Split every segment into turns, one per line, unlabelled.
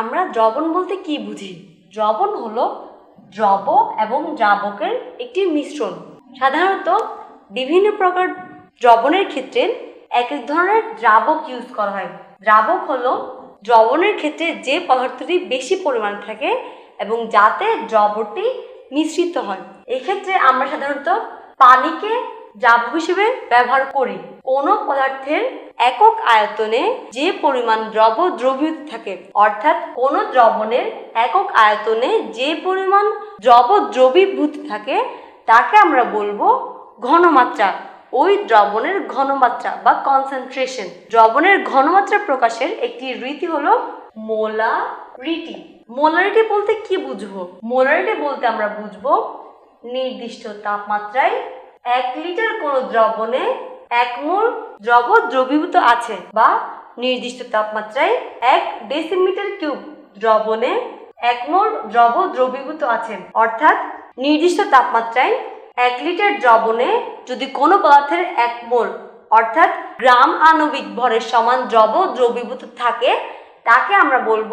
আমরা দ্রবণ বলতে কি বুঝি? দ্রবণ হলো দ্রব এবং দ্রাবকের একটি মিশ্রণ। সাধারণত বিভিন্ন প্রকার দ্রবণের ক্ষেত্রে এক এক ধরনের দ্রাবক ইউজ করা হয়। দ্রাবক হলো দ্রবণের ক্ষেত্রে যে পদার্থটি বেশি পরিমাণ থাকে এবং যাতে দ্রবটি মিশ্রিত হয়। এক্ষেত্রে আমরা সাধারণত পানিকে দ্রাবক হিসেবে ব্যবহার করি। কোনো পদার্থের একক আয়তনে যে পরিমাণ দ্রব দ্রবীভূত থাকে, অর্থাৎ কোনো দ্রবণের একক আয়তনে যে পরিমাণ দ্রব দ্রবীভূত থাকে, তাকে আমরা বলব ঘনমাত্রা। ওই দ্রবণের ঘনমাত্রা বা কনসেন্ট্রেশন দ্রবণের ঘনমাত্রা প্রকাশের একটি রীতি হলো মোলারিটি মোলারিটি বলতে কি বুঝব? মোলারিটি বলতে আমরা বুঝব নির্দিষ্ট তাপমাত্রায় এক লিটার কোনো দ্রবণে এক মোল দ্রব দ্রবীভূত আছে বা নির্দিষ্ট তাপমাত্রায় এক ডেসিমিটার কিউব দ্রবণে এক মোল দ্রব দ্রবীভূত আছে। অর্থাৎ নির্দিষ্ট তাপমাত্রায় এক লিটার দ্রবণে যদি কোনো পদার্থের এক মোল, অর্থাৎ গ্রাম আণবিক ভরের সমান দ্রব দ্রবীভূত থাকে, তাকে আমরা বলব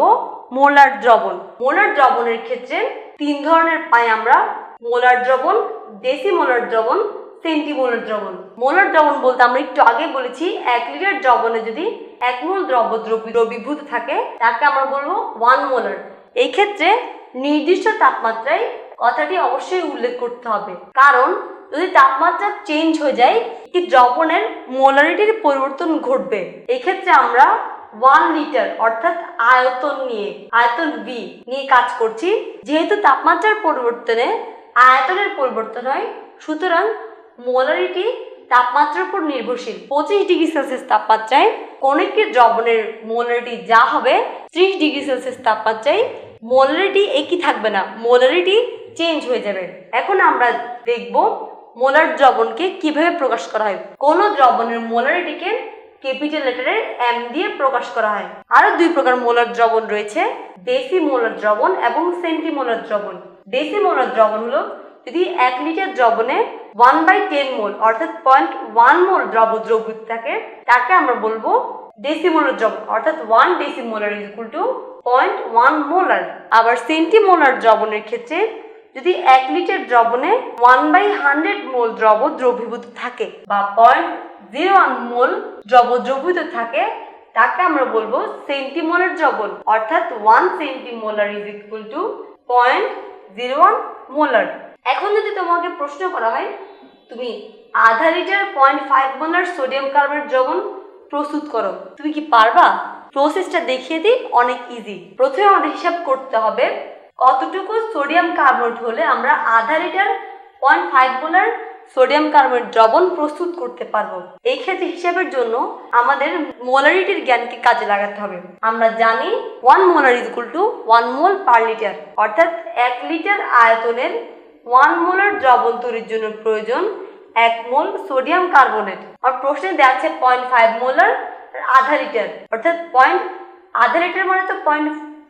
মোলার দ্রবণ। মোলার দ্রবণের ক্ষেত্রে তিন ধরনের পাই আমরা। মোলার দ্রবণ ডেসিমোলার দ্রবণ সেন্টিমোলার দ্রবণ। মোলার দ্রবণ বলতে আমরা একটু আগে বলেছি, এক লিটার দ্রবণে যদি এক মোল দ্রব্য দ্রবী- দ্রবীভূত থাকে, তাকে আমরা বলব ওয়ান মোলার এই ক্ষেত্রে নির্দিষ্ট তাপমাত্রায় কথাটি অবশ্যই উল্লেখ করতে হবে। কারণ, যদি তাপমাত্রা চেঞ্জ হয়ে যায় কি দ্রবণের মোলারিটির পরিবর্তন ঘটবে। এক্ষেত্রে আমরা ওয়ান লিটার অর্থাৎ আয়তন নিয়ে, আয়তন বি নিয়ে কাজ করছি। যেহেতু তাপমাত্রার পরিবর্তনে আয়তনের পরিবর্তন হয়, সুতরাং মোলারিটি তাপমাত্রার উপর নির্ভরশীল। পঁচিশ ডিগ্রি সেলসিয়াস তাপমাত্রায় একটি দ্রবণের মোলারিটি যা হবে, ত্রিশ ডিগ্রি সেলসিয়াস তাপমাত্রায় মোলারিটি একই থাকবে না, মোলারিটি চেঞ্জ হয়ে যাবে। এখন আমরা দেখব মোলার দ্রবণকে কীভাবে প্রকাশ করা হয়। কোন দ্রবণের মোলারিটিকে ক্যাপিটাল লেটারের এম দিয়ে প্রকাশ করা হয়। আরও দুই প্রকার মোলার দ্রবণ রয়েছে দেশি মোলার দ্রবণ এবং সেন্টিমোলার দ্রবণ দেশি মোলার দ্রবণ হলো যদি এক লিটার দ্রবণে ওয়ান বাই টেন মোল অর্থাৎ পয়েন্ট ওয়ান মোল দ্রব দ্রবীভূত থাকে, তাকে আমরা বলব ডেসিমোলার দ্রবণ, অর্থাৎ one decimolar is equal to point one molar আবার সেন্টিমোলার দ্রবণের ক্ষেত্রে যদি এক লিটার দ্রবণে ওয়ান বাই হান্ড্রেড মোল দ্রব দ্রবীভূত থাকে বা পয়েন্ট জিরো ওয়ান মোল দ্রব দ্রবীভূত থাকে, তাকে আমরা বলব সেন্টিমোলার দ্রবণ, অর্থাৎ one centimolar is equal to point zero one molar এখন যদি তোমাকে প্রশ্ন করা হয়, তুমি আধা litre point five molar sodium carbonate দ্রবণ প্রস্তুত করো। তুমি কি পারবা? প্রসেসটা দেখিয়ে দিই, অনেক ইজি প্রথমে আমাদের হিসাব করতে হবে, কতটুকু সোডিয়াম কার্বনেট হলে আমরা আধা litre point five molar sodium carbonate দ্রবণ প্রস্তুত করতে পারব। এই ক্ষেত্রে হিসাবের জন্য আমাদের মোলারিটির জ্ঞানকে কাজে লাগাতে হবে। আমরা জানি one molar is equal to one mole per litre অর্থাৎ এক লিটার আয়তনের ওয়ান মোলার দ্রবণ তৈরির জন্য প্রয়োজন এক মোল সোডিয়াম কার্বনেট। আর প্রশ্নে দেওয়া আছে পয়েন্ট ফাইভ মোলার আধা লিটার। অর্থাৎ পয়েন্ট আধা লিটার মানে তো পয়েন্ট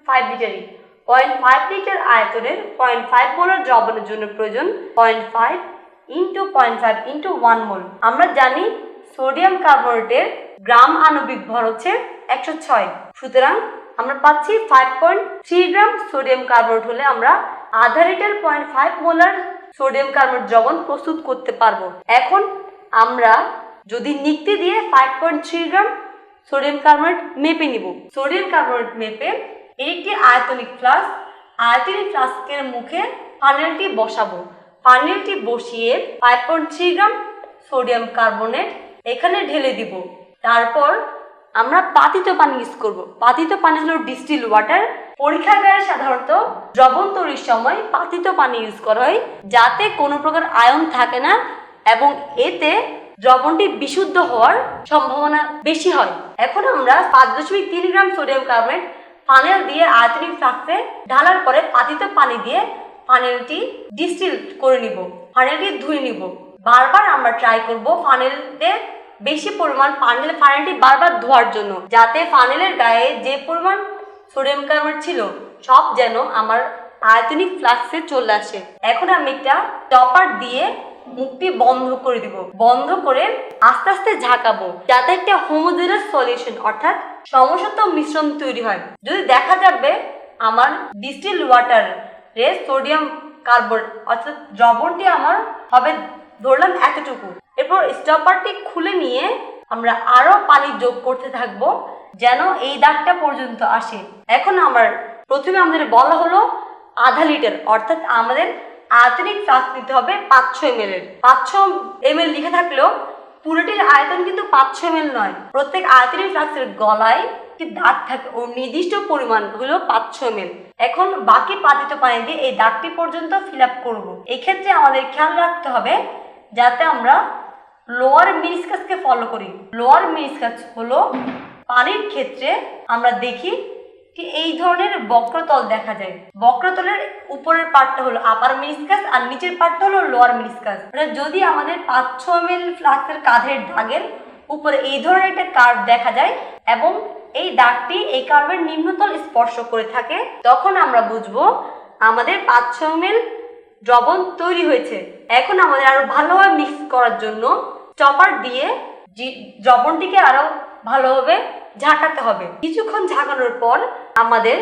ফাইভ লিটারই। পয়েন্ট ফাইভ লিটার আয়তনের পয়েন্ট ফাইভ মোলার দ্রবণের জন্য প্রয়োজন point five into point five into one mole. আমরা জানি সোডিয়াম কার্বনেটের গ্রাম আণবিক ভর হচ্ছে একশো ছয়। সুতরাং আমরা পাচ্ছি five point three gram sodium carbonate হলে আমরা আধা litre point five molar sodium carbonate দ্রবণ প্রস্তুত করতে পারব। এখন আমরা যদি নিক্তি দিয়ে five point three gram sodium carbonate মেপে নিব। সোডিয়াম কার্বনেট মেপে একটি আয়তনিক ফ্লাস্ক আয়তনিক ফ্লাস্কের মুখে ফানেলটি বসাবো। ফানেলটি বসিয়ে five point three gram sodium carbonate এখানে ঢেলে দিব। তারপর আমরা পাতিত পানি ইউজ করব। পাতিত পানি হলো ডিস্টিল ওয়াটার পরীক্ষাগারে সাধারণত দ্রবণ তৈরির সময় পাতিত পানি ইউজ করা হয়, যাতে কোনো প্রকার আয়ন থাকে না এবং এতে দ্রবণটি বিশুদ্ধ হওয়ার সম্ভাবনা বেশি হয়। এখন আমরা পাঁচ দশমিক তিন গ্রাম সোডিয়াম কার্বনেট ফানেল দিয়ে আয়তনিক ফ্লাক্সে ঢালার পরে পাতিত পানি দিয়ে ফানেলটি ডিস্টিল করে নিব। ফানেলটি ধুয়ে নিব। বারবার আমরা ট্রাই করব ফানেলতে বেশি পরিমাণ ফানেল ফানেলটি বারবার ধোয়ার জন্য, যাতে ফানেলের গায়ে যে পরিমাণ সোডিয়াম কার্বনেট ছিল, সব যেন আমার আয়তনিক ফ্লাক্সে চলে আসে। এখন আমি একটা টপার দিয়ে মুখটি বন্ধ করে দিব। বন্ধ করে আস্তে আস্তে ঝাঁকাবো, যাতে একটা হোমোজেনাস সলিউশন অর্থাৎ সমসত্ব মিশ্রণ তৈরি হয়। যদি দেখা যাবে, আমার ডিস্টিল ওয়াটার রে সোডিয়াম কার্বন অর্থাৎ দ্রবণটি আমার হবে ধরলাম এতটুকু। এরপর স্টপারটি খুলে নিয়ে আমরা আরও পানি যোগ করতে থাকব, যেন এই দাগটা পর্যন্ত আসে। এখন আমার প্রথমে আমাদের বলা হলো আধা লিটার, অর্থাৎ আমাদের আয়তনিক ফ্লাক্স নিতে হবে পাঁচশো এম এর। পাঁচশো এম এল লিখে থাকলেও পুরোটির আয়তন কিন্তু পাঁচশো এম নয়। প্রত্যেক আয়তনিক ফ্লাক্সের গলায় একটি দাগ থাকে ও নির্দিষ্ট পরিমাণ হলো পাঁচশো এম এখন বাকি পাতিত পানি দিয়ে এই দাগটি পর্যন্ত ফিল আপ করব। এক্ষেত্রে আমাদের খেয়াল রাখতে হবে যাতে আমরা লোয়ার মিনিসকাসকে ফলো করি। লোয়ার মিনিসকাস হলো পানির ক্ষেত্রে আমরা দেখি কি এই ধরনের বক্রতল দেখা যায়। বক্রতলের উপরের পার্টটা হলো আপার মিনিসকাস আর নিচের পার্টটা হলো লোয়ার মিনিসকাস মানে যদি আমাদের পাঁচ ছ এম এল ফ্লাক্সের কাঁধের দাগের উপরে এই ধরনের একটা কার্ভ দেখা যায় এবং এই দাগটি এই কার্ভের নিম্নতল স্পর্শ করে থাকে, তখন আমরা বুঝব আমাদের পাঁচ ছ এম এল দ্রবণ তৈরি হয়েছে। এখন আমাদের আরও ভালোভাবে মিক্স করার জন্য চপার দিয়ে দ্রবণটিকে আরও ভালোভাবে ঝাঁকাতে হবে। কিছুক্ষণ ঝাঁকানোর পর আমাদের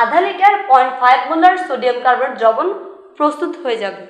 আধা litre point five molar sodium carbonate দ্রবণ প্রস্তুত হয়ে যাবে।